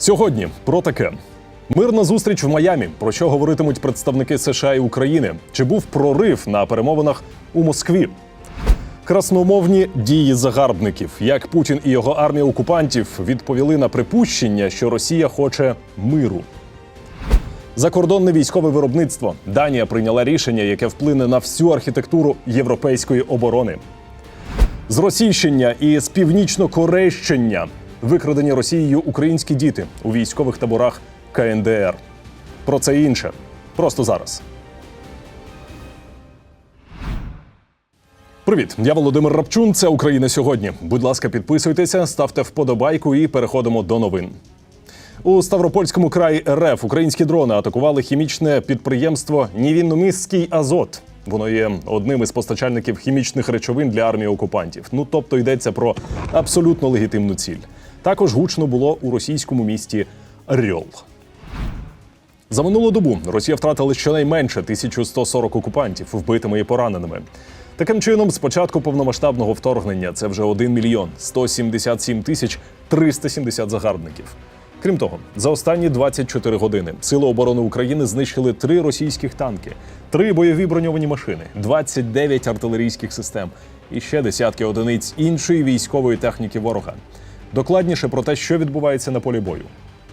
Сьогодні про таке. Мирна зустріч в Майамі. Про що говоритимуть представники США і України? Чи був прорив на перемовинах у Москві? Красномовні дії загарбників, як Путін і його армія окупантів відповіли на припущення, що Росія хоче миру. Закордонне військове виробництво. Данія прийняла рішення, яке вплине на всю архітектуру європейської оборони. Зросійщення і співнічно-корейщення. Викрадені Росією українські діти у військових таборах КНДР. Про це і інше. Просто зараз. Привіт, я Володимир Рапчун. Це Україна сьогодні. Будь ласка, підписуйтеся, ставте вподобайку і переходимо до новин. У Ставропольському краї РФ українські дрони атакували хімічне підприємство Нівінномісський Азот. Воно є одним із постачальників хімічних речовин для армії окупантів. Ну тобто йдеться про абсолютно легітимну ціль. Також гучно було у російському місті Рьол. За минулу добу Росія втратила щонайменше 1140 окупантів вбитими і пораненими. Таким чином, з початку повномасштабного вторгнення це вже 1 мільйон 177 тисяч 370 загарбників. Крім того, за останні 24 години Сили оборони України знищили три російських танки, три бойові броньовані машини, 29 артилерійських систем і ще десятки одиниць іншої військової техніки ворога. Докладніше про те, що відбувається на полі бою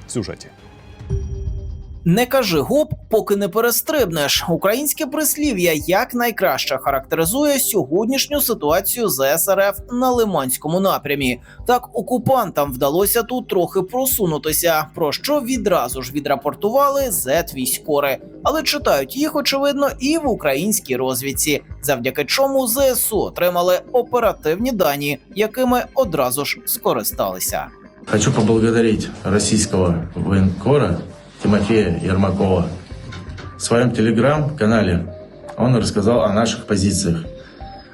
в сюжеті. Не кажи гоп, поки не перестрибнеш. Українське прислів'я якнайкраще характеризує сьогоднішню ситуацію ЗСРФ на Лиманському напрямі. Так окупантам вдалося тут трохи просунутися, про що відразу ж відрапортували зет-військори. Але читають їх очевидно і в українській розвідці, завдяки чому ЗСУ отримали оперативні дані, якими одразу ж скористалися. Хочу поблагодарить российского военкора Тимофея Ермакова. В своем телеграм-канале он рассказал о наших позициях.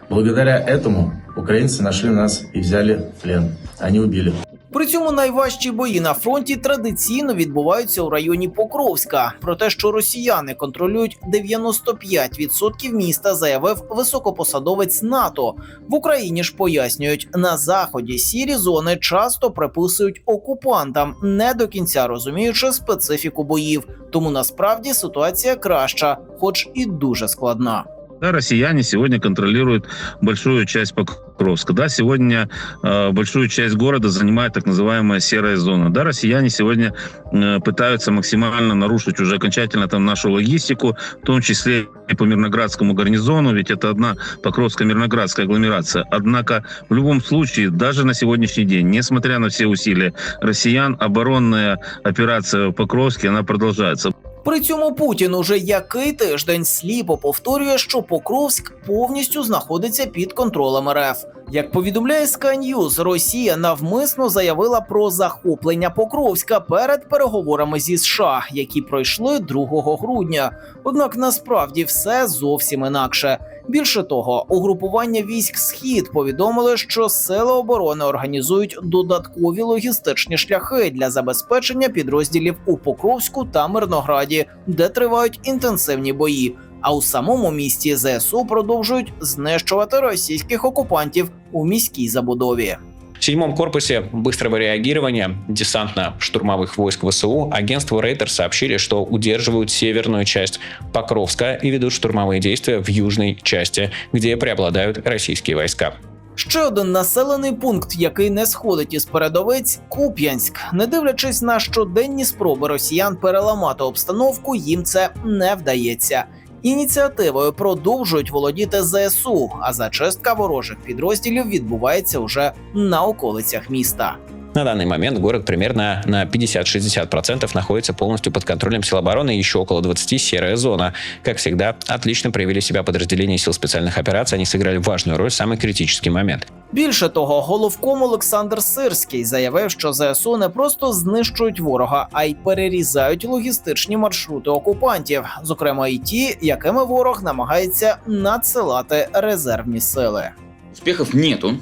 Благодаря этому украинцы нашли нас и взяли в плен. Они убили. При цьому найважчі бої на фронті традиційно відбуваються у районі Покровська. Про те, що росіяни контролюють 95% міста, заявив високопосадовець НАТО. В Україні ж пояснюють, на заході сірі зони часто приписують окупантам, не до кінця розуміючи специфіку боїв. Тому насправді ситуація краща, хоч і дуже складна. Да, россияне сегодня контролируют большую часть Покровска. Да, сегодня э, большую часть города занимает так называемая серая зона. Да, россияне сегодня э, пытаются максимально нарушить уже окончательно там нашу логистику, в том числе и по Мирноградскому гарнизону, ведь это одна Покровско-Мирноградская агломерация. Однако в любом случае, даже на сегодняшний день, несмотря на все усилия россиян, оборонная операция в Покровске, она продолжается. При цьому Путін уже який тиждень сліпо повторює, що Покровськ повністю знаходиться під контролем РФ. Як повідомляє Sky News, Росія навмисно заявила про захоплення Покровська перед переговорами зі США, які пройшли 2 грудня. Однак насправді все зовсім інакше. Більше того, угрупування військ Схід повідомили, що сили оборони організують додаткові логістичні шляхи для забезпечення підрозділів у Покровську та Мирнограді, де тривають інтенсивні бої. А у самому місті ЗСУ продовжують знищувати російських окупантів у міській забудові. В седьмом корпусе быстрого реагирования десантно-штурмовых войск ВСУ агентству Рейтер сообщили, что удерживают северную часть Покровска и ведут штурмовые действия в южной части, где преобладают российские войска. Ще один населений пункт, який не сходить із передовиць Куп'янськ. Не дивлячись на щоденні спроби росіян переламати обстановку, їм це не вдається. Ініціативою продовжують володіти ЗСУ, а зачистка ворожих підрозділів відбувається уже на околицях міста. На данный момент город примерно на 50-60% находится полностью под контролем сил обороны, еще около 20 серая зона. Как всегда, отлично проявили себя подразделения сил специальных операций, они сыграли важную роль в самый критический момент. Більше того, головком Олександр Сирський заявив, що ЗСУ не просто знищують ворога, а й перерізають логістичні маршрути окупантів, зокрема і ті, якими ворог намагається надсилати резервні сили. успехов нету.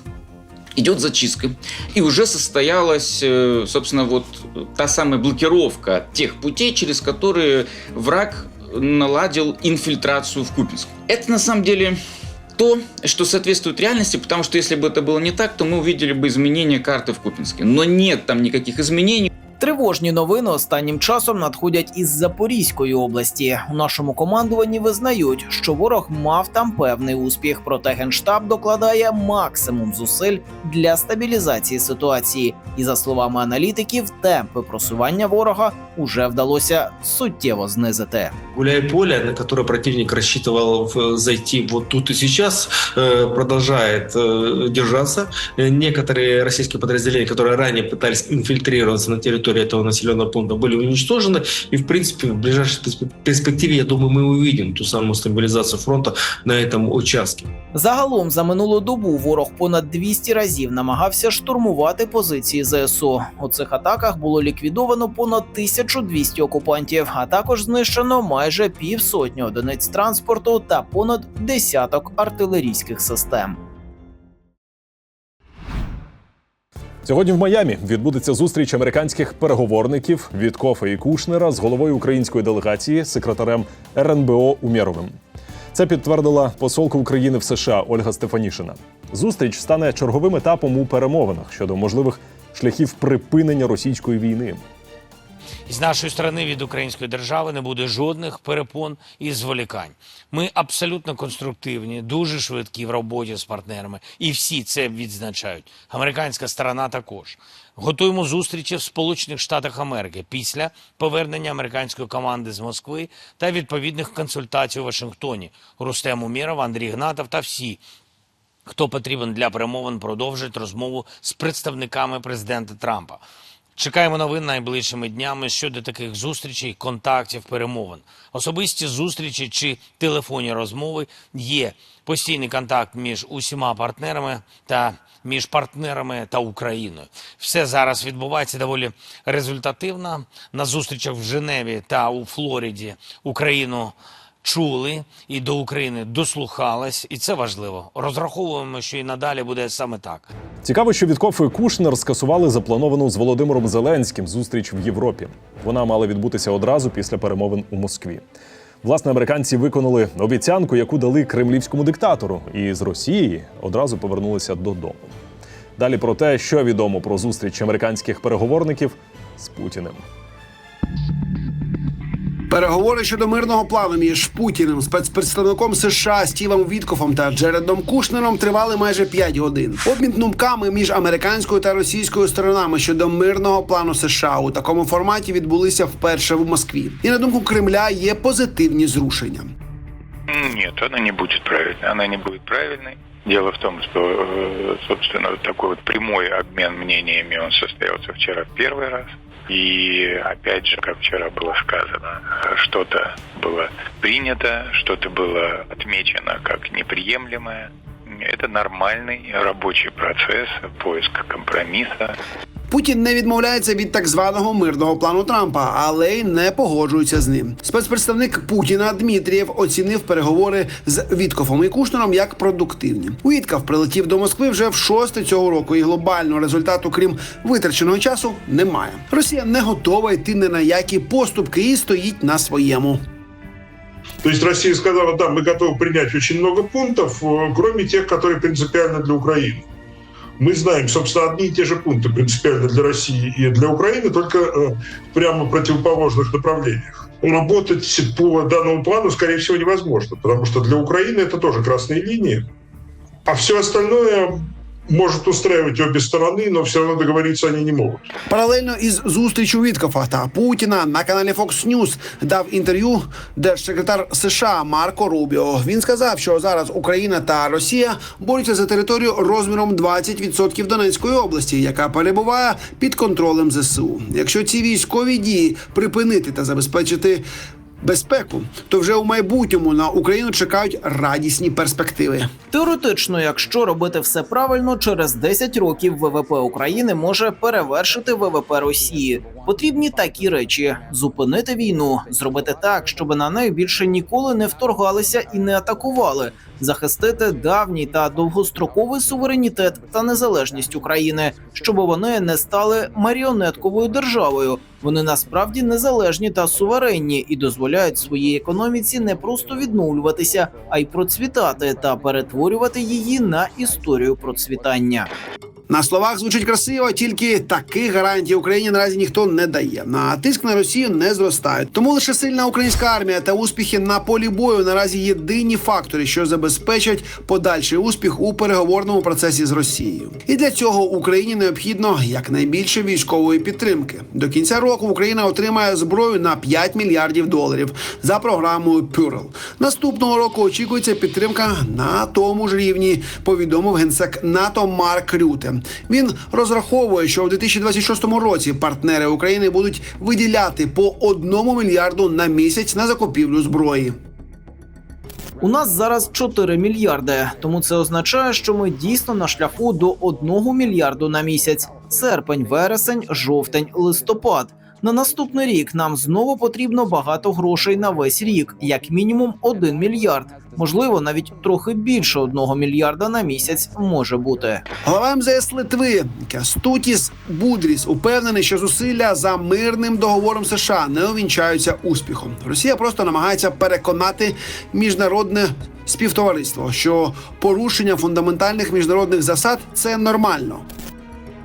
Идет зачистка. И уже состоялась, э, собственно, вот та самая блокировка тех путей, через которые враг наладил инфильтрацию в Купинск. Это на самом деле то, что соответствует реальности, потому что если бы это было не так, то мы увидели бы изменения карты в Купинске. Но нет там никаких изменений. Тривожні новини останнім часом надходять із Запорізької області. У нашому командуванні визнають, що ворог мав там певний успіх, проте генштаб докладає максимум зусиль для стабілізації ситуації. І за словами аналітиків, темпи просування ворога уже вдалося суттєво знизити. Гуляй-поле, на которое противник рассчитывал в- зайти вот тут и сейчас, э, продолжает э, держаться. Э, Некоторые российские подразделения, которые ранее пытались инфильтрироваться на территории этого населенного пункта, были уничтожены. И, в принципе, в ближайшей персп- перспективе, я думаю, мы увидим ту самую стабилизацию фронта на этом участке. Загалом за минулу добу ворог понад 200 разів намагався штурмувати позиції ЗСУ. У цих атаках було ліквідовано понад 1200 окупантів, а також знищено майже півсотні одиниць транспорту та понад десяток артилерійських систем. Сьогодні в Майамі відбудеться зустріч американських переговорників Віткофа і Кушнера з головою української делегації, секретарем РНБО Умєровим. Це підтвердила посолка України в США Ольга Стефанішина. Зустріч стане черговим етапом у перемовинах щодо можливих шляхів припинення російської війни. З нашої сторони від української держави не буде жодних перепон і зволікань. Ми абсолютно конструктивні, дуже швидкі в роботі з партнерами, і всі це відзначають. Американська сторона також. Готуємо зустрічі в Сполучених Штатах Америки після повернення американської команди з Москви та відповідних консультацій у Вашингтоні. Рустем Умєров, Андрій Гнатов та всі, хто потрібен для перемовин, продовжать розмову з представниками президента Трампа. Чекаємо новин найближчими днями щодо таких зустрічей, контактів, перемовин. Особисті зустрічі чи телефонні розмови є постійний контакт між усіма партнерами та між партнерами та Україною. Все зараз відбувається доволі результативно. На зустрічах в Женеві та у Флориді Україну чули і до України дослухались, і це важливо. Розраховуємо, що і надалі буде саме так. Цікаво, що Віткоф і Кушнер скасували заплановану з Володимиром Зеленським зустріч в Європі. Вона мала відбутися одразу після перемовин у Москві. Власне, американці виконали обіцянку, яку дали кремлівському диктатору, і з Росії одразу повернулися додому. Далі про те, що відомо про зустріч американських переговорників з Путіним. Переговори щодо мирного плану між Путіним, спецпредставником США Стівом Віткофом та Джередом Кушнером тривали майже 5 годин. Обмін думками між американською та російською сторонами щодо мирного плану США у такому форматі відбулися вперше в Москві. І на думку Кремля є позитивні зрушення. Нет, она не будет правильной. Она не будет правильной. Дело в том, что, э, собственно, такой вот прямой обмен мнениями он состоялся вчера в первый раз. И опять же, как вчера было сказано, что-то было принято, что-то было отмечено как неприемлемое. Это нормальный рабочий процесс, поиск компромисса. Путін не відмовляється від так званого мирного плану Трампа, але й не погоджується з ним. Спецпредставник Путіна Дмитрієв оцінив переговори з Віткофом і Кушнером як продуктивні. Вітков прилетів до Москви вже в шосте цього року, і глобального результату, крім витраченого часу, немає. Росія не готова йти ні на які поступки і стоїть на своєму. То есть Россия сказала, да, мы готовы принять очень много пунктов, э, кроме тех, которые принципиальны для Украины. Мы знаем, собственно, одни и те же пункты принципиальны для России и для Украины, только э, в прямо противоположных направлениях. Работать по данному плану, скорее всего, невозможно, потому что для Украины это тоже красные линии. А все остальное может устраивать обе стороны, но все равно договориться они не могут. Паралельно із зустрічю Віткофа та Путіна на каналі Fox News дав інтерв'ю держсекретар США Марко Рубіо. Він сказав, що зараз Україна та Росія борються за територію розміром 20% Донецької області, яка перебуває під контролем ЗСУ. Якщо ці військові дії припинити та забезпечити. Безпеку, то вже у майбутньому на Україну чекають радісні перспективи. Теоретично, якщо робити все правильно, через 10 років ВВП України може перевершити ВВП Росії. Потрібні такі речі: зупинити війну, зробити так, щоб на неї більше ніколи не вторгалися і не атакували, захистити давній та довгостроковий суверенітет та незалежність України, щоб вони не стали маріонетковою державою. Вони насправді незалежні та суверенні і дозволяють своїй економіці не просто відновлюватися, а й процвітати та перетворювати її на історію процвітання. На словах звучить красиво, тільки таких гарантій Україні наразі ніхто не дає. На тиск на Росію не зростає. Тому лише сильна українська армія та успіхи на полі бою наразі єдині фактори, що забезпечать подальший успіх у переговорному процесі з Росією. І для цього Україні необхідно якнайбільше військової підтримки. До кінця року Україна отримає зброю на 5 мільярдів доларів за програмою Pearl. Наступного року очікується підтримка на тому ж рівні. Повідомив генсек НАТО Марк Рюте. Він розраховує, що в 2026 році партнери України будуть виділяти по одному мільярду на місяць на закупівлю зброї. У нас зараз 4 мільярди, тому це означає, що ми дійсно на шляху до 1 мільярду на місяць. Серпень, вересень, жовтень, листопад. На наступний рік нам знову потрібно багато грошей на весь рік, як мінімум 1 мільярд. Можливо, навіть трохи більше 1 мільярда на місяць може бути. Глава МЗС Литви Кастутіс Будріс упевнений, що зусилля за мирним договором США не увінчаються успіхом. Росія просто намагається переконати міжнародне співтовариство, що порушення фундаментальних міжнародних засад це нормально.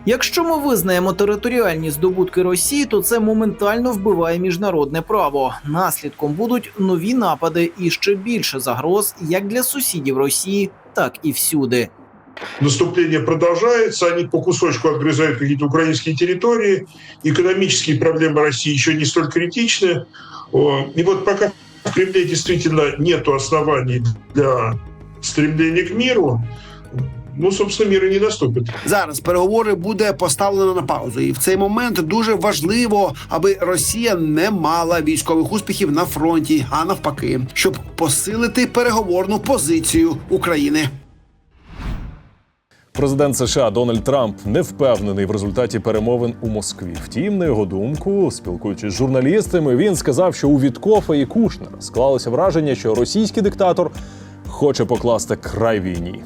Якщо ми визнаємо територіальні здобутки Росії, то це моментально вбиває міжнародне право. Наслідком будуть нові напади і ще більше загроз як для сусідів Росії, так і всюди. Наступление продолжается, они по кусочку отгрызают какие-то украинские территории, экономические проблемы России еще не столь критичны. О, И вот пока в Кремле действительно нет оснований для стремления к миру, ну, собственно, мир и не наступит. Зараз переговори буде поставлено на паузу, і в цей момент дуже важливо, аби Росія не мала військових успіхів на фронті, а навпаки, щоб посилити переговорну позицію України. Президент США Дональд Трамп не впевнений в результаті перемовин у Москві. Втім, на його думку, спілкуючись з журналістами, він сказав, що у Віткофа і Кушнера склалося враження, що російський диктатор хоче покласти край війні.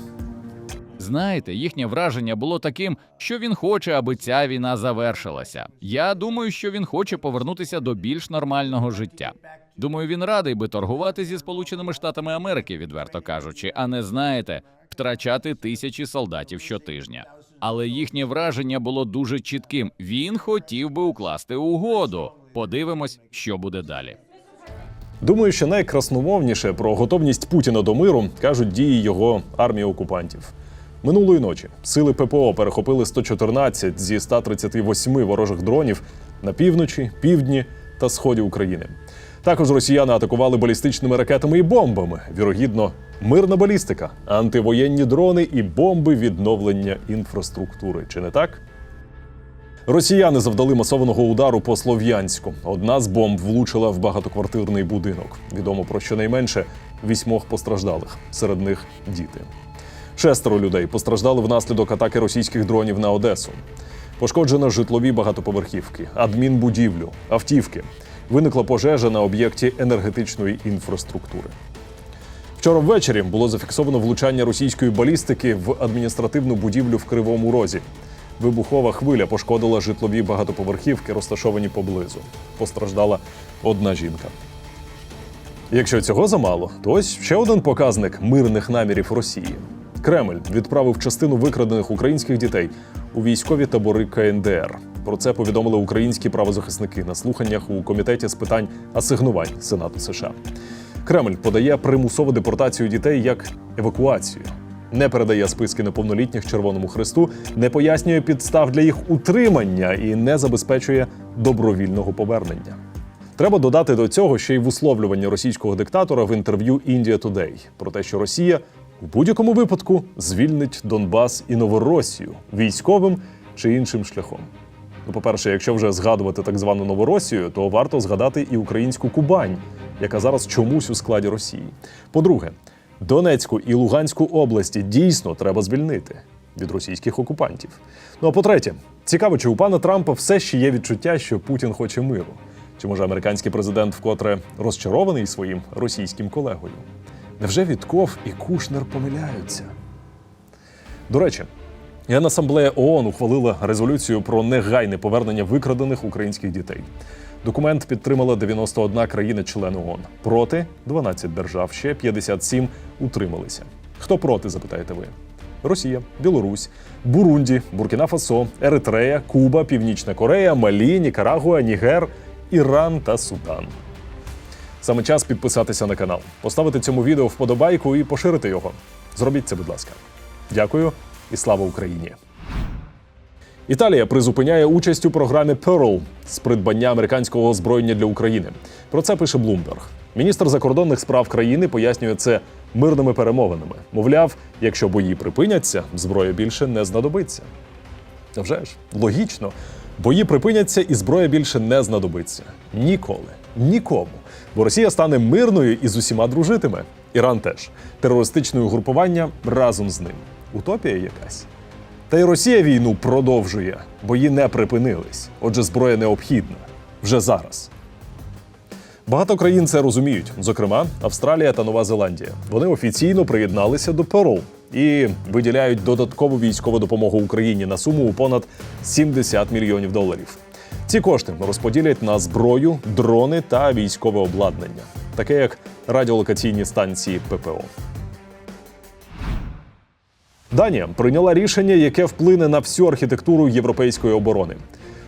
Знаєте, їхнє враження було таким, що він хоче, аби ця війна завершилася. Я думаю, що він хоче повернутися до більш нормального життя. Думаю, він радий би торгувати зі Сполученими Штатами Америки, відверто кажучи, а не знаєте, втрачати тисячі солдатів щотижня. Але їхнє враження було дуже чітким. Він хотів би укласти угоду. Подивимось, що буде далі. Думаю, що найкрасномовніше про готовність Путіна до миру кажуть дії його армії окупантів. Минулої ночі сили ППО перехопили 114 зі 138 ворожих дронів на півночі, півдні та сході України. Також росіяни атакували балістичними ракетами і бомбами. Вірогідно, мирна балістика, антивоєнні дрони і бомби відновлення інфраструктури. Чи не так? Росіяни завдали масованого удару по Слов'янську. Одна з бомб влучила в багатоквартирний будинок. Відомо про щонайменше вісьмох постраждалих, серед них діти. Шестеро людей постраждали внаслідок атаки російських дронів на Одесу. Пошкоджено житлові багатоповерхівки, адмінбудівлю, автівки. Виникла пожежа на об'єкті енергетичної інфраструктури. Вчора ввечері було зафіксовано влучання російської балістики в адміністративну будівлю в Кривому Розі. Вибухова хвиля пошкодила житлові багатоповерхівки, розташовані поблизу. Постраждала одна жінка. Якщо цього замало, то ось ще один показник мирних намірів Росії. Кремль відправив частину викрадених українських дітей у військові табори КНДР. Про це повідомили українські правозахисники на слуханнях у комітеті з питань асигнувань Сенату США. Кремль подає примусову депортацію дітей як евакуацію, не передає списки неповнолітніх Червоному Христу, не пояснює підстав для їх утримання і не забезпечує добровільного повернення. Треба додати до цього ще й висловлювання російського диктатора в інтерв'ю India Today про те, що Росія у будь-якому випадку звільнить Донбас і Новоросію військовим чи іншим шляхом. Ну, по-перше, якщо вже згадувати так звану Новоросію, то варто згадати і українську Кубань, яка зараз чомусь у складі Росії. По-друге, Донецьку і Луганську області дійсно треба звільнити від російських окупантів. Ну а по-третє, цікаво, чи у пана Трампа все ще є відчуття, що Путін хоче миру. Чи може американський президент вкотре розчарований своїм російським колегою? Невже Вітков і Кушнер помиляються? До речі, Генасамблея ООН ухвалила резолюцію про негайне повернення викрадених українських дітей. Документ підтримала 91 країна-член ООН. Проти 12 держав, ще 57 утрималися. Хто проти, запитаєте ви? Росія, Білорусь, Бурунді, Буркіна Фасо, Еритрея, Куба, Північна Корея, Малі, Нікарагуа, Нігер, Іран та Судан. Саме час підписатися на канал, поставити цьому відео вподобайку і поширити його. Зробіть це, будь ласка. Дякую і слава Україні! Італія призупиняє участь у програмі Pearl з придбання американського озброєння для України. Про це пише Bloomberg. Міністр закордонних справ країни пояснює це мирними перемовинами. Мовляв, якщо бої припиняться, зброя більше не знадобиться. Вже ж логічно, бої припиняться і зброя більше не знадобиться. Ніколи, нікому. Бо Росія стане мирною і з усіма дружитиме. Іран теж терористичне угрупування разом з ним. Утопія якась. Та й Росія війну продовжує, бої не припинились. Отже, зброя необхідна вже зараз. Багато країн це розуміють, зокрема Австралія та Нова Зеландія. Вони офіційно приєдналися до Pearl і виділяють додаткову військову допомогу Україні на суму у понад 70 мільйонів доларів. Ці кошти розподілять на зброю, дрони та військове обладнання, таке як радіолокаційні станції ППО. Данія прийняла рішення, яке вплине на всю архітектуру європейської оборони.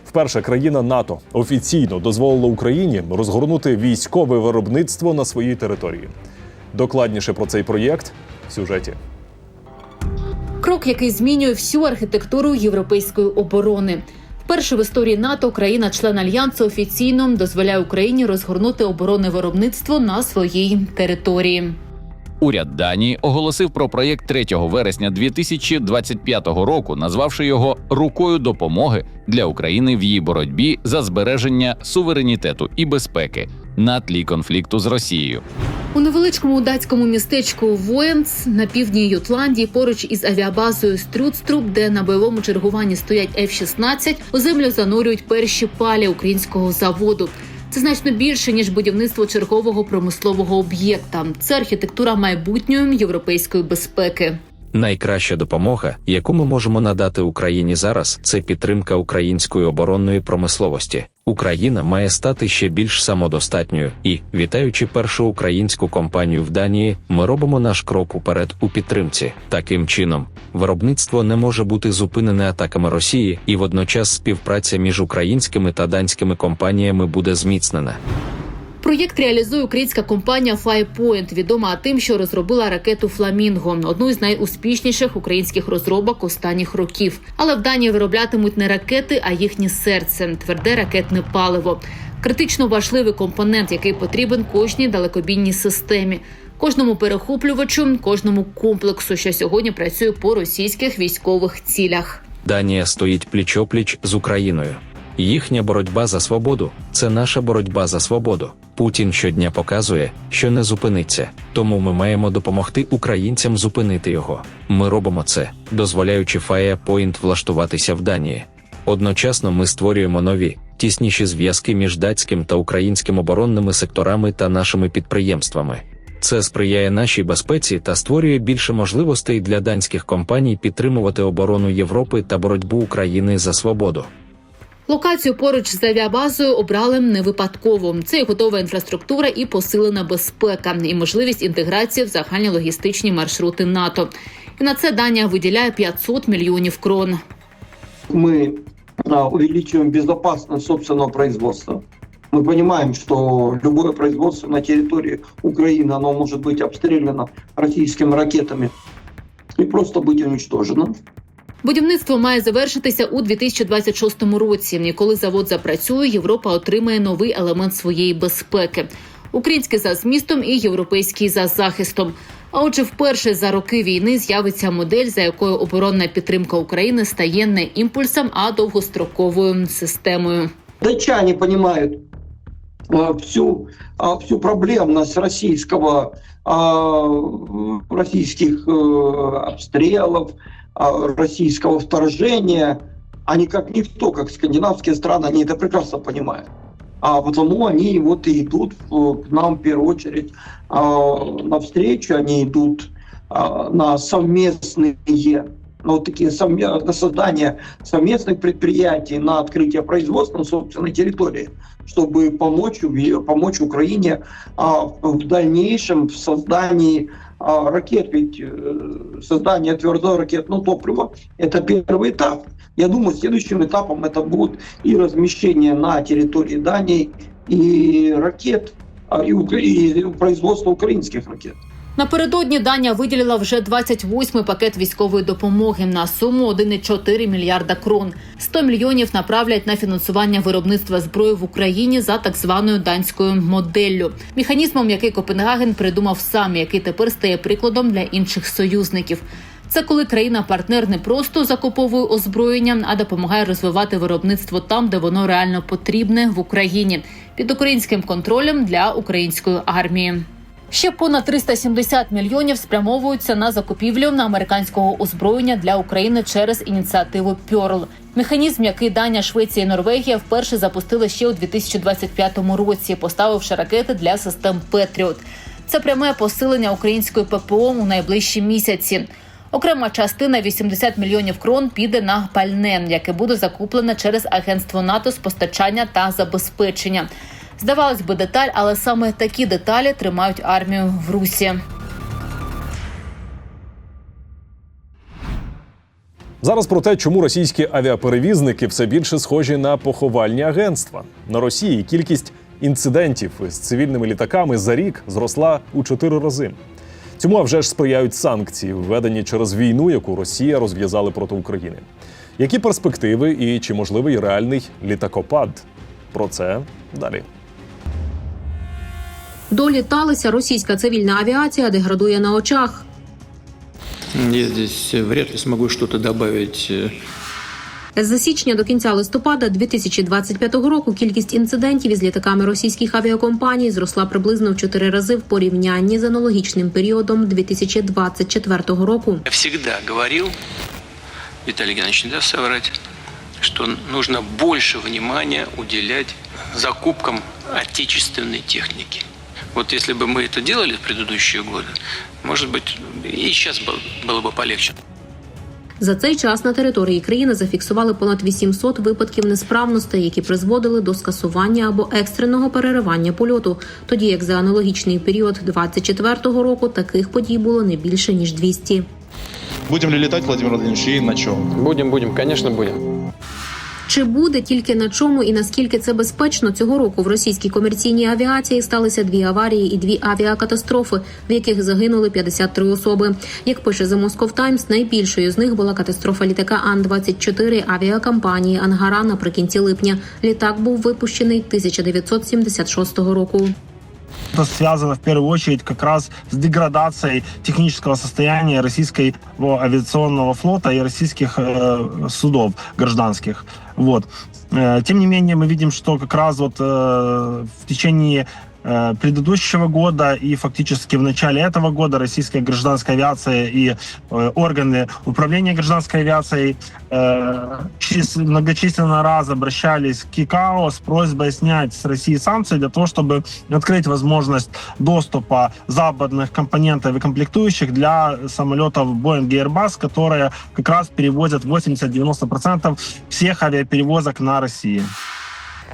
Вперше країна НАТО офіційно дозволила Україні розгорнути військове виробництво на своїй території. Докладніше про цей проєкт в сюжеті. Крок, який змінює всю архітектуру європейської оборони. Вперше в історії НАТО країна-член альянсу офіційно дозволяє Україні розгорнути оборонне виробництво на своїй території. Уряд Данії оголосив про проєкт 3 вересня 2025 року, назвавши його рукою допомоги для України в її боротьбі за збереження суверенітету і безпеки на тлі конфлікту з Росією. У невеличкому датському містечку Воєнц на півдні Ютландії, поруч із авіабазою Стрюцтруб, де на бойовому чергуванні стоять F-16, у землю занурюють перші палі українського заводу. Це значно більше ніж будівництво чергового промислового об'єкта. Це архітектура майбутньої європейської безпеки. Найкраща допомога, яку ми можемо надати Україні зараз, це підтримка української оборонної промисловості. Україна має стати ще більш самодостатньою, і, вітаючи першу українську компанію в Данії, ми робимо наш крок уперед у підтримці. Таким чином, виробництво не може бути зупинене атаками Росії, і водночас співпраця між українськими та данськими компаніями буде зміцнена. Проєкт реалізує українська компанія Firepoint, відома тим, що розробила ракету Фламінго, одну із найуспішніших українських розробок останніх років. Але в Данії вироблятимуть не ракети, а їхнє серце тверде ракетне паливо. Критично важливий компонент, який потрібен кожній далекобійній системі, кожному перехоплювачу, кожному комплексу, що сьогодні працює по російських військових цілях. Данія стоїть пліч-опліч з Україною. Їхня боротьба за свободу це наша боротьба за свободу. Путін щодня показує, що не зупиниться, тому ми маємо допомогти українцям зупинити його. Ми робимо це, дозволяючи Firepoint влаштуватися в Данії. Одночасно ми створюємо нові, тісніші зв'язки між датським та українським оборонними секторами та нашими підприємствами. Це сприяє нашій безпеці та створює більше можливостей для данських компаній підтримувати оборону Європи та боротьбу України за свободу. Локацію поруч з авіабазою обрали не випадково. Це і готова інфраструктура, і посилена безпека, і можливість інтеграції в загальні логістичні маршрути НАТО. І на це Данія виділяє 500 мільйонів крон. мы а, увеличиваем безопасность собственного производства. Мы понимаем, что любое производство на территории Украины, оно может быть обстреляно российскими ракетами и просто быть уничтожено. Будівництво має завершитися у 2026 році. І коли завод запрацює, Європа отримає новий елемент своєї безпеки: український за змістом і європейський за захистом. А отже, вперше за роки війни з'явиться модель, за якою оборонна підтримка України стає не імпульсом, а довгостроковою системою. Датчане понимают всю, а, всю проблемность российского, а, российских э, обстрелов, а, российского вторжения. Они как никто, как скандинавские страны, они это прекрасно понимают. А потому они вот и идут э, к нам в первую очередь а, навстречу, они идут а, на совместные на вот такие на создание совместных предприятий, на открытие производства на собственной территории, чтобы помочь, помочь Украине а, в дальнейшем в создании а, ракет, ведь э, создание твердого ракетного топлива – это первый этап. Я думаю, следующим этапом это будет и размещение на территории Дании и ракет, а, и, и производство украинских ракет. Напередодні Данія виділила вже 28-й пакет військової допомоги на суму 1,4 мільярда крон. 100 мільйонів направлять на фінансування виробництва зброї в Україні за так званою данською моделлю, механізмом, який Копенгаген придумав сам, який тепер стає прикладом для інших союзників. Це коли країна-партнер не просто закуповує озброєння, а допомагає розвивати виробництво там, де воно реально потрібне в Україні, під українським контролем для української армії. Ще понад 370 мільйонів спрямовуються на закупівлю американського озброєння для України через ініціативу Пьорл. Механізм, який Данія, Швеція і Норвегія вперше запустили ще у 2025 році, поставивши ракети для систем Петріот. Це пряме посилення української ППО у найближчі місяці. Окрема частина 80 мільйонів крон піде на пальне, яке буде закуплене через агентство НАТО з постачання та забезпечення. Здавалось би, деталь, але саме такі деталі тримають армію в русі. Зараз про те, чому російські авіаперевізники все більше схожі на поховальні агентства. На Росії кількість інцидентів з цивільними літаками за рік зросла у чотири рази. Цьому а вже ж сприяють санкції, введені через війну, яку Росія розв'язали проти України. Які перспективи і чи можливий реальний літакопад? Про це далі. Доліталися російська цивільна авіація деградує на очах. Я здесь вряд ли смогу что-то добавить. З січня до кінця листопада 2025 року кількість інцидентів із літаками російських авіакомпаній зросла приблизно в чотири рази в порівнянні з аналогічним періодом 2024 року. Я всегда говорил, Виталий Геннадьевич, не даст соврать, что нужно больше внимания уделять закупкам отечественной техники. Вот если бы мы это делали в предыдущие годы, может быть, и сейчас было, было бы полегче. За цей час на території країни зафіксували понад 800 випадків несправностей, які призводили до скасування або екстреного переривання польоту. Тоді як за аналогічний період 2024 року таких подій було не більше ніж 200. Будем ли летать, Владимир Владимирович, и на чем? Будем, будем, конечно, будем. Чи буде тільки на чому і наскільки це безпечно цього року в російській комерційній авіації сталися дві аварії і дві авіакатастрофи, в яких загинули 53 особи. Як пише The Moscow Times, найбільшою з них була катастрофа літака Ан-24 авіакомпанії Ангара наприкінці липня. Літак був випущений 1976 року. Это связано в первую очередь как раз с деградацией технического состояния российского авиационного флота и российских э, судов гражданских. Вот. Э, Тем не менее, мы видим, что как раз вот э, в течение э, предыдущего года и фактически в начале этого года российская гражданская авиация и э, органы управления гражданской авиацией э, чис- многочисленно раз обращались к ИКАО с просьбой снять с России санкции для того, чтобы открыть возможность доступа западных компонентов и комплектующих для самолетов Boeing и Airbus, которые как раз перевозят 80-90% всех авиаперевозок на России.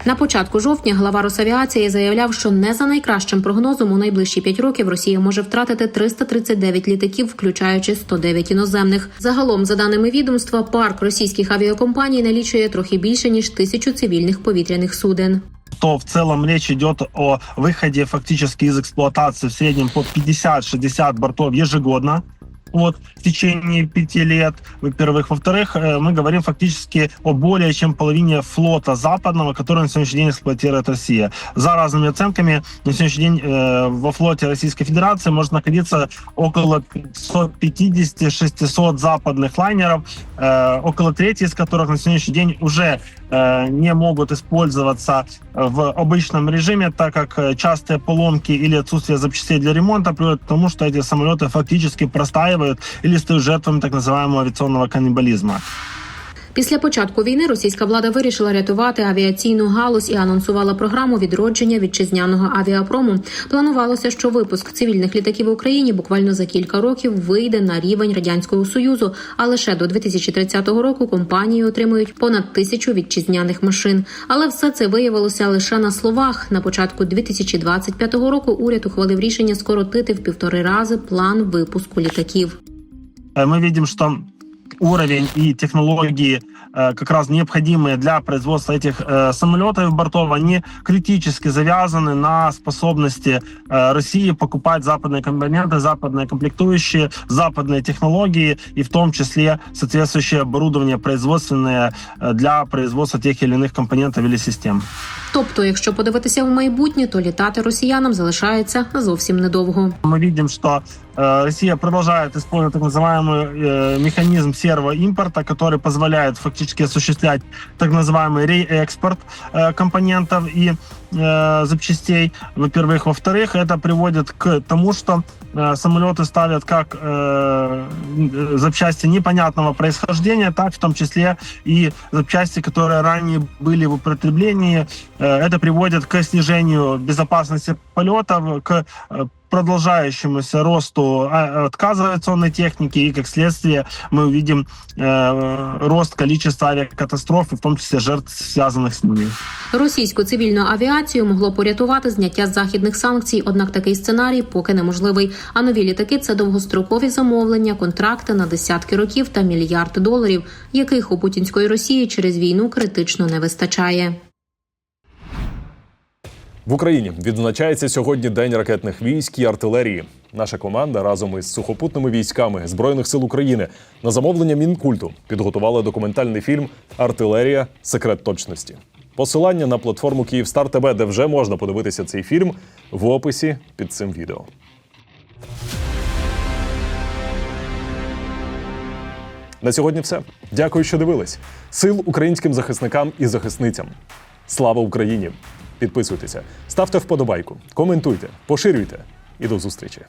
На початку жовтня глава Росавіації заявляв, що не за найкращим прогнозом у найближчі 5 років Росія може втратити 339 літаків, включаючи 109 іноземних. Загалом, за даними відомства, парк російських авіакомпаній налічує трохи більше ніж тисячу цивільних повітряних суден. то в целом речь идет о выходе фактически из эксплуатации в среднем по 50-60 бортов ежегодно. Вот в течение пяти лет, во-первых. Во-вторых, э, мы говорим фактически о более чем половине флота западного, который на сегодняшний день эксплуатирует Россия. За разными оценками, на сегодняшний день э, во флоте Российской Федерации может находиться около 550-600 западных лайнеров, э, около трети из которых на сегодняшний день уже э, не могут использоваться в обычном режиме, так как э, частые поломки или отсутствие запчастей для ремонта приводят к тому, что эти самолеты фактически простаивают или стают жертвами так называемого авиационного каннибализма. Після початку війни російська влада вирішила рятувати авіаційну галузь і анонсувала програму відродження вітчизняного авіапрому. Планувалося, що випуск цивільних літаків в Україні буквально за кілька років вийде на рівень радянського союзу. А лише до 2030 року компанії отримують понад тисячу вітчизняних машин. Але все це виявилося лише на словах. На початку 2025 року уряд ухвалив рішення скоротити в півтори рази план випуску літаків. Э, Мы видим, что уровень и технологии, э, как раз необходимые для производства этих э, самолетов бортов, они критически завязаны на способности э, России покупать западные компоненты, западные комплектующие, западные технологии и в том числе соответствующее оборудование производственное э, для производства тех или иных компонентов или систем. Тобто, якщо подивитися в майбутнє, то літати росіянам залишається зовсім недовго. Мы видим, что э, Россия продолжает использовать так называемый э, механизм сервоимпорта, который позволяет фактически осуществлять так называемый реэкспорт э, компонентов и э, запчастей, во-первых. Во-вторых, это приводит к тому, что э, самолеты ставят как э, э, запчасти непонятного происхождения, так в том числе и запчасти, которые ранее были в употреблении. Э, это приводит к снижению безопасности полетов, к э, продолжающемуся росту а, отказа авиационной техники, и как следствие мы увидим э, рост количества авиакатастроф, и в том числе жертв, связанных с ними. Російську цивільну авіацію могло порятувати зняття західних санкцій, однак такий сценарій поки неможливий. А нові літаки це довгострокові замовлення, контракти на десятки років та мільярд доларів, яких у путінської Росії через війну критично не вистачає. В Україні відзначається сьогодні День ракетних військ і артилерії. Наша команда разом із сухопутними військами Збройних сил України на замовлення Мінкульту підготувала документальний фільм Артилерія Секрет точності. Посилання на платформу Київстар ТБ, де вже можна подивитися цей фільм, в описі під цим відео. На сьогодні все. Дякую, що дивились. Сил українським захисникам і захисницям. Слава Україні! Підписуйтеся, ставте вподобайку, коментуйте, поширюйте. І до зустрічі.